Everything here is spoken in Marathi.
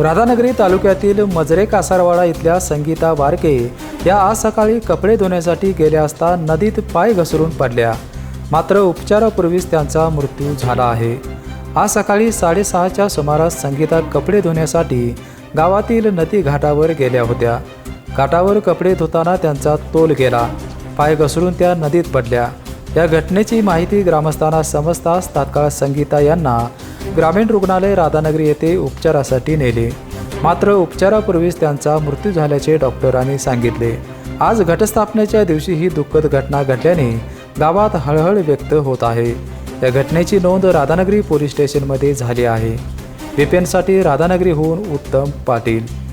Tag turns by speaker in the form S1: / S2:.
S1: राधानगरी तालुक्यातील मजरे कासारवाडा इथल्या संगीता वारके या आज सकाळी कपडे धुण्यासाठी गेल्या असता नदीत पाय घसरून पडल्या. मात्र उपचारापूर्वीच त्यांचा मृत्यू झाला आहे. आज सकाळी साडेसहाच्या सुमारास संगीता कपडे धुण्यासाठी गावातील नदी घाटावर गेल्या होत्या. घाटावर कपडे धुताना त्यांचा तोल गेला. पाय घसरून त्या नदीत पडल्या. या घटनेची माहिती ग्रामस्थांना समजताच तात्काळ संगीता यांना ग्रामीण रुग्णालय राधानगरी येथे उपचारासाठी नेले. मात्र उपचारापूर्वीच त्यांचा मृत्यू झाल्याचे डॉक्टरांनी सांगितले. आज घटस्थापनेच्या दिवशी ही दुःखद घटना घडल्याने गावात हळहळ व्यक्त होत आहे. या घटनेची नोंद राधानगरी पोलीस स्टेशनमध्ये झाली आहे. व्हीपीएनसाठी राधानगरीहून उत्तम पाटील.